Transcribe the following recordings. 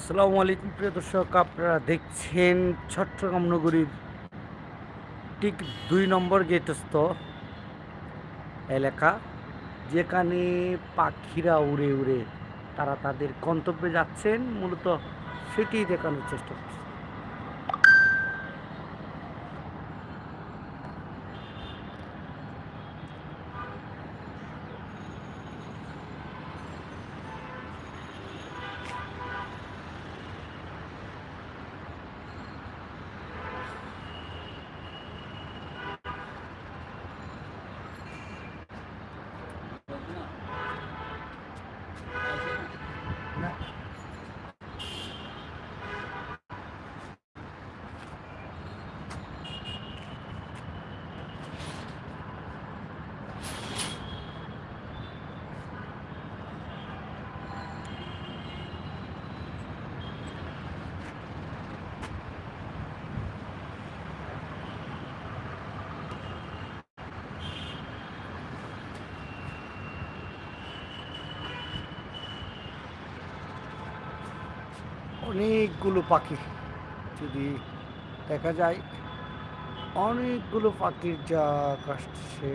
আসসালামু আলাইকুম, প্রিয় দর্শক। আপনারা দেখছেন চট্টগ্রাম নগরীর ঠিক দুই নম্বর গেটস্থ এলাকা, যেখানে পাখিরা উড়ে উড়ে, তারা তাদের গন্তব্যে যাচ্ছেন। মূলত সেটি দেখানোর চেষ্টা করছে। অনেকগুলো পাখি যদি দেখা যায় অনেকগুলো পাখির যা আসছে।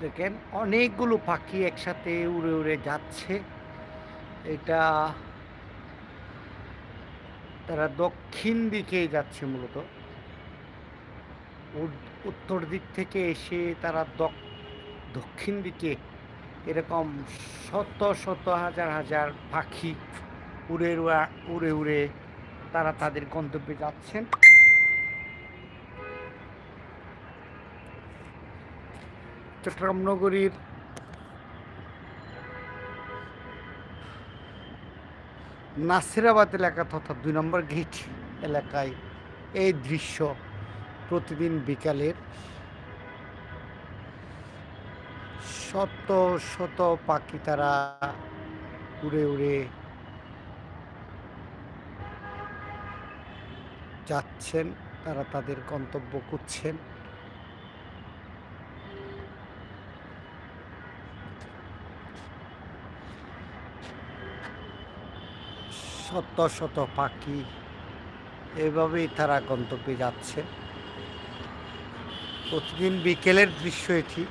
দেখেন, অনেকগুলো পাখি একসাথে উড়ে উড়ে যাচ্ছে। এটা তারা দক্ষিণ দিকে যাচ্ছে মূলত। উত্তর দিক থেকে এসে তারা দক্ষিণ দিকে এরকম শত শত হাজার হাজার পাখি উড়া- উড়ে উড়ে তারা তাদের গন্তব্যে যাচ্ছেন। চট্টগ্রাম নগরীর নাসিরাবাদ এলাকা তথা দুই নম্বর গেট এলাকায় এই দৃশ্য প্রতিদিন বিকালের শত শত পাখি তারা উড়ে উড়ে যাচ্ছেন, তারা তাদের গন্তব্য করছেন শত শত পাখি এভাবেই তারা গন্তব্যে যাচ্ছে। প্রতিদিন বিকেলের দৃশ্য এটি।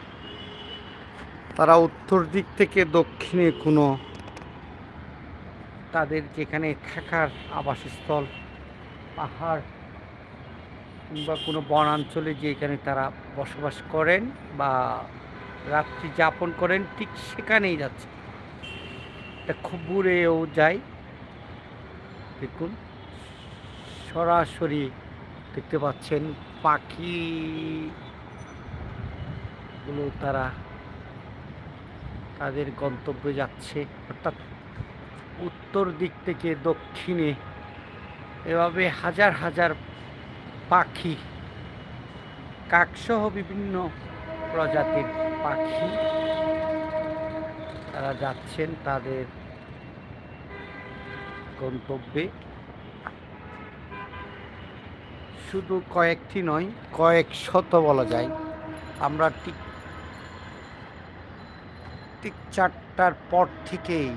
তারা উত্তর দিক থেকে দক্ষিণে কোনো তাদের যেখানে থাকার আবাসস্থল, পাহাড় কিংবা কোনো বনাঞ্চলে যেখানে তারা বসবাস করেন বা রাত্রি যাপন করেন, ঠিক সেখানেই যাচ্ছে। এটা খুব দূরেও যায়। দেখুন। সরাসরি দেখতে পাচ্ছেন পাখি। গুলো তারা তাদের গন্তব্যে যাচ্ছে। অর্থাৎ উত্তর দিক থেকে দক্ষিণে এভাবে হাজার হাজার পাখি, কাকসহ বিভিন্ন প্রজাতির পাখি তারা যাচ্ছেন তাদের গন্তব্যে। শুধু কয়েকটি নয়, কয়েক শত বলা যায়। আমরা ঠিক ঠিক চারটার পর থেকেই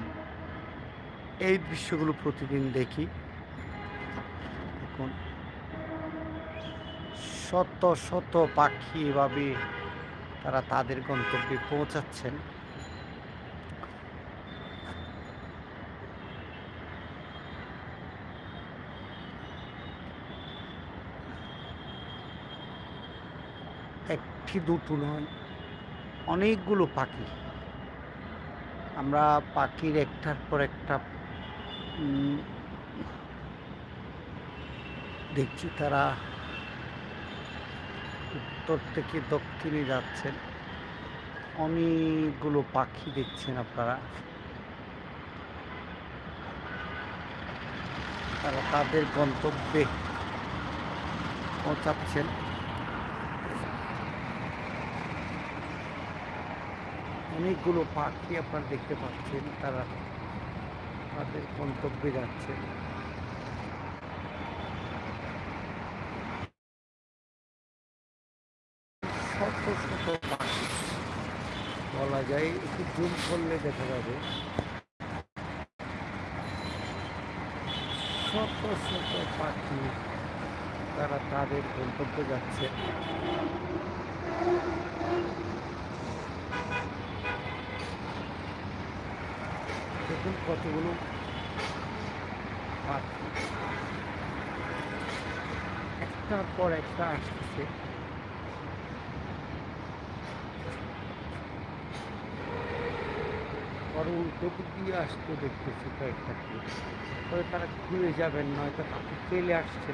এই দৃশ্যগুলো প্রতিদিন দেখি। এখন শত শত পাখি এভাবে তারা তাদের গন্তব্যে পৌঁছাচ্ছেন। একটি দুটো নয় অনেকগুলো পাখি। আমরা পাখির একটার পর একটা দেখছি তারা উত্তর থেকে দক্ষিণে যাচ্ছেন। অনেকগুলো পাখি দেখছেন আপনারা। তারা তাদের গন্তব্যে পৌঁছাচ্ছেন। অনেকগুলো পাখি আপনারা দেখতে পাচ্ছেন, তারা তাদের গন্তব্যে যাচ্ছেন শত শত পাখি বলা যায়, একটু জুম করলে দেখা যাবে। শত শত পাখি, তারা তাদের গন্তব্যে যাচ্ছে। দেখুন কতগুলো একটার পর একটা আসতেছে। পরে উল্টো দিক দিয়ে আসতে দেখতেছি কয়েকটা পরে তারা ঘুরে যাবেন, নয়তো তাকে ফেলে আসছে।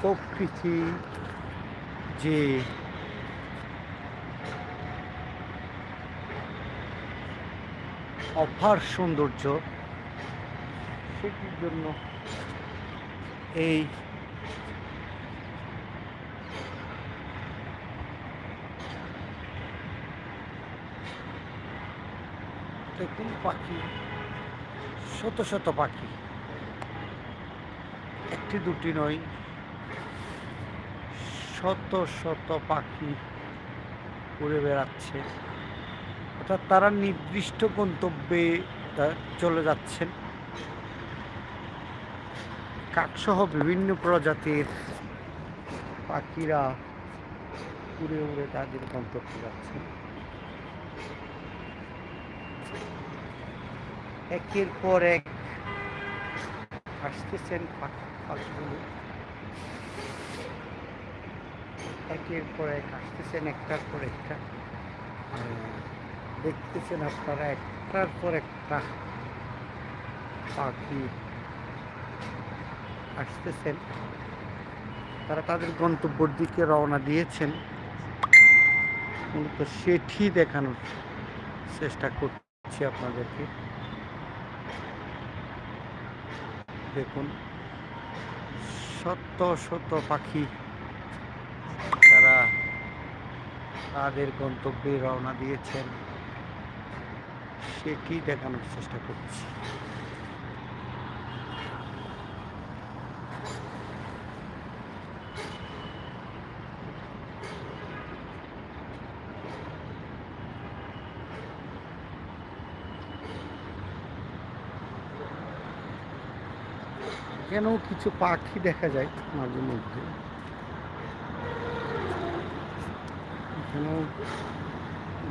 প্রকৃতি যে অপার সৌন্দর্য। সেটির জন্য এই পাখি, শত শত পাখি। একটি, দুটি নয়, শত শত পাখি উড়ে বেড়াচ্ছে। অর্থাৎ তারা নির্দিষ্ট গন্তব্যে চলে যাচ্ছেন। কাকসহ বিভিন্ন প্রজাতির পাখিরা উড়ে উড়ে তাদের গন্তব্যে যাচ্ছেন। একের পর এক আসতেছেন পাখি, পাখিগুলো। একের পর এক আসতেছেন একটার পর একটা। দেখতেছেন আপনারা, একটার পর একটা পাখি আসতেছেন। তারা তাদের গন্তব্যর দিকে রওনা দিয়েছেন। মূলত সেটি দেখানোর চেষ্টা করছি আপনাদেরকে। দেখুন, শত শত পাখি তারা তাদের গন্তব্যে রওনা দিয়েছেন। সেটি দেখানোর চেষ্টা করছি কেন কিছু পাখি দেখা যায় মাঝে মধ্যে?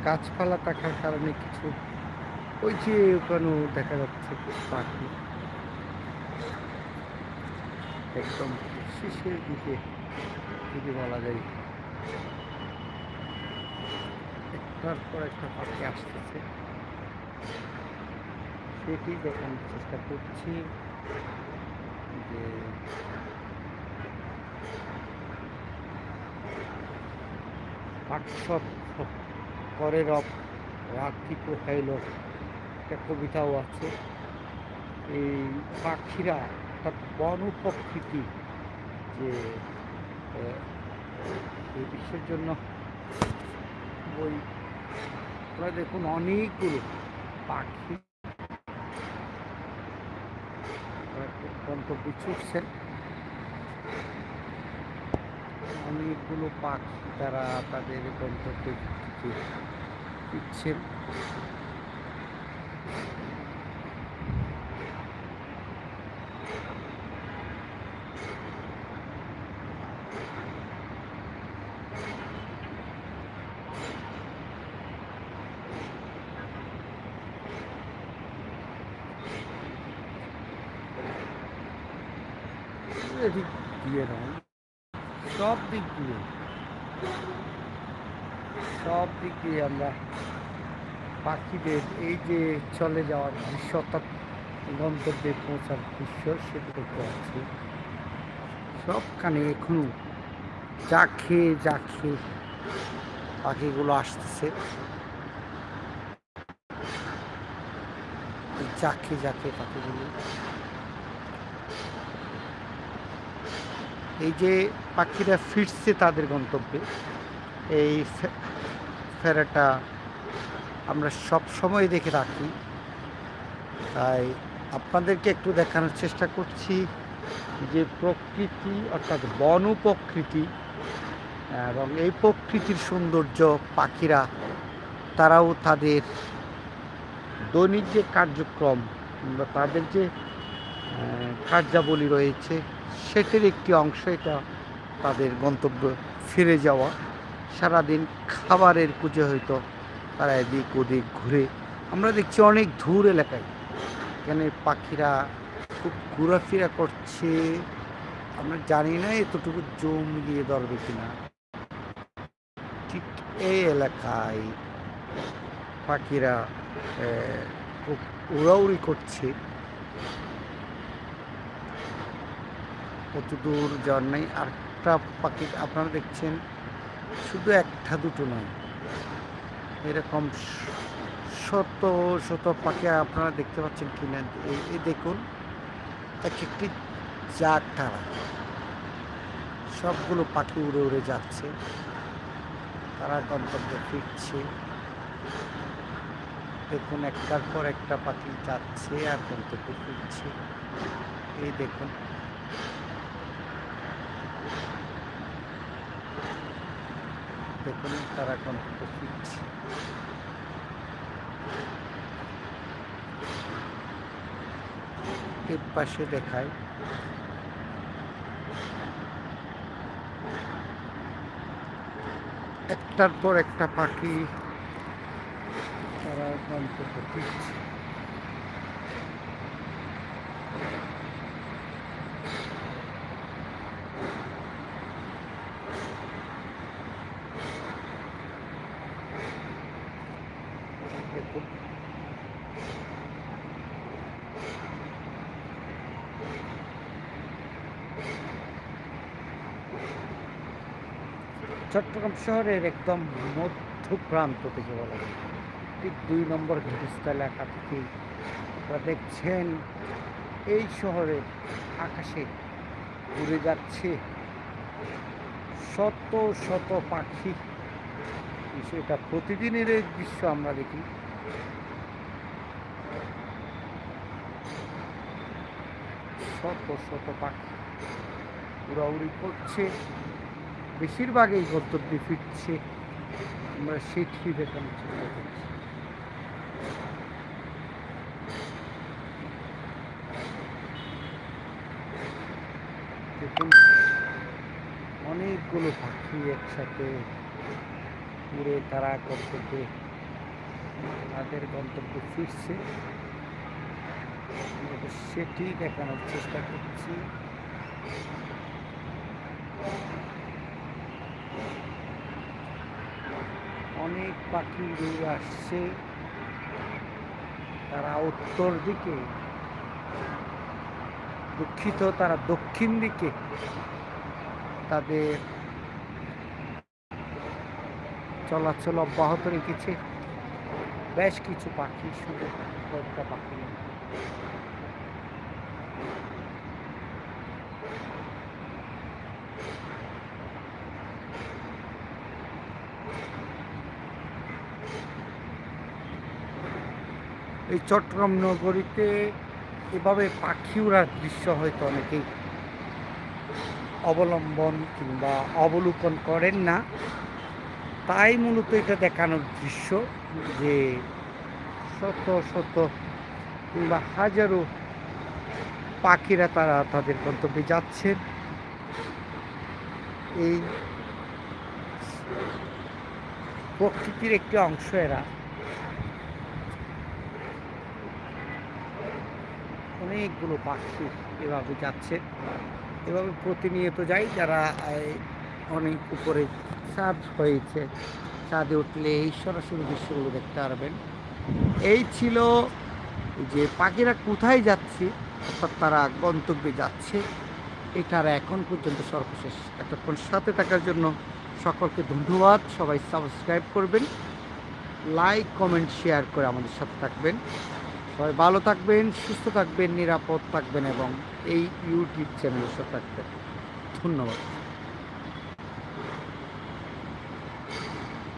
গাছপালা থাকার কারণে কিছু ওই যে ওখানে দেখা যাচ্ছে পাখি। একদম শেষের দিকে যদি বলা যায়। একটার পর একটা পাখি আসতেছে। সেটি দেখানোর চেষ্টা করছি যে পাঠসব করে রব রাত্রি পোহাইল একটা কবিতাও আছে। এই পাখিরা অর্থাৎ বন প্রকৃতি যে এই বিশ্বের জন্য বই। আপনারা দেখুন অনেকগুলো পাখি গন্তব্যে ছুটছেন। অনেকগুলো পাখি তারা তাদের গন্তব্যে ফিরছেন এদিক দিয়ে নয় সব দিক দিয়ে সব দিক দিয়ে আমরা পাখিদের এই যে চলে যাওয়ার দৃশ্য অর্থাৎ গন্তব্যে পৌঁছার দৃশ্য সেটা দেখতে পাচ্ছি। সবখানে এখনও যা খেয়ে যা খেয়ে পাখিগুলো আসতেছে। যাকে যাকে পাখিগুলো এই যে পাখিরা ফিরছে তাদের গন্তব্যে, এই ফেরাটা আমরা সব সময় দেখে রাখি তাই আপনাদেরকে একটু দেখানোর চেষ্টা করছি যে প্রকৃতি, অর্থাৎ বন প্রকৃতি এবং এই প্রকৃতির সৌন্দর্য পাখিরা, তারাও তাদের দৈনিক যে কার্যক্রম, বা তাদের যে কার্যাবলী রয়েছে সেটির একটি অংশ এটা তাদের গন্তব্য ফিরে যাওয়া। সারাদিন খাবারের খুঁজে হয়তো তারা এদিক ওদিক ঘুরে। আমরা দেখছি অনেক দূর এলাকায়। এখানে পাখিরা খুব ঘোরাফেরা করছে। আমরা জানি না এতটুকু জম দিয়ে ধরবে কিনা। ঠিক এই এলাকায় পাখিরা খুব উড়াউড়ি করছে। কত দূর যাওয়ার নেই, আরেকটা পাখি আপনারা দেখছেন, শুধু একটা দুটো নয়। এরকম শত শত পাখি আপনারা দেখতে পাচ্ছেন কিনা, এই দেখুন, এক একটি জাগ তারা। সবগুলো পাখি উড়ে উড়ে যাচ্ছে। তারা গন্তব্যে ফিরছে। দেখুন, একটার পর একটা পাখি যাচ্ছে আর গন্তব্যে ফিরছে। এই দেখুন। দেখুন তারা গন্তব্যে ফিরছে এর পাশে দেখায়। একটার পর একটা পাখি তারা গন্তব্যে দেখুন চট্টগ্রাম শহরের একদম মধ্য প্রান্ত থেকে বলা ঠিক দুই নম্বর এলাকা থেকে আপনারা দেখছেন, এই শহরের আকাশে উড়ে যাচ্ছে শত শত পাখি। বিষয়টা প্রতিদিনের এই দৃশ্য আমরা দেখি। শত শত পাখি উড়াউড়ি করছে। বেশিরভাগ এই গন্তব্যে ফিরছে। আমরা সেটি দেখানোর চেষ্টা করছি। অনেকগুলো পাখি একসাথে উড়ে তারা গন্তব্যে তাদের গন্তব্যে ফিরছে। সেটি দেখানোর চেষ্টা করছি। অনেক পাখি উড়ে আসছে। তারা উত্তর দিকে, দুঃখিত, তারা দক্ষিণ দিকে। তাদের চলাচল অব্যাহত রেখেছে। বেশ কিছু পাখি শুধু কয়েকটা পাখি। এই চট্টগ্রাম নগরীতে এভাবে পাখি উড়ার দৃশ্য হয়তো অনেকেই অবলম্বন কিংবা অবলোকন করেন না। তাই মূলত এটা দেখানোর দৃশ্য যে শত শত কিংবা হাজারো পাখিরা তারা তাদের গন্তব্যে যাচ্ছেন এই প্রকৃতির একটি অংশ এরা। অনেকগুলো পাখি এভাবে যাচ্ছে। এভাবে প্রতিনিয়ত যাই, যারা অনেক উপরে ছাদ হয়েছে। ছাদে উঠলে এই সরাসরি দৃশ্যগুলো দেখতে পারবেন। এই ছিল যে পাখিরা কোথায় যাচ্ছে, অর্থাৎ তারা গন্তব্যে যাচ্ছে, এটার এখন পর্যন্ত সর্বশেষ। এতক্ষণ সাথে থাকার জন্য সকলকে ধন্যবাদ। সবাই সাবস্ক্রাইব করবেন, লাইক, কমেন্ট, শেয়ার করে আমাদের সাথে থাকবেন। সবাই ভালো থাকবেন, সুস্থ থাকবেন, নিরাপদ থাকবেন এবং এই ইউটিউব চ্যানেলের সাথে থাকবেন। ধন্যবাদ।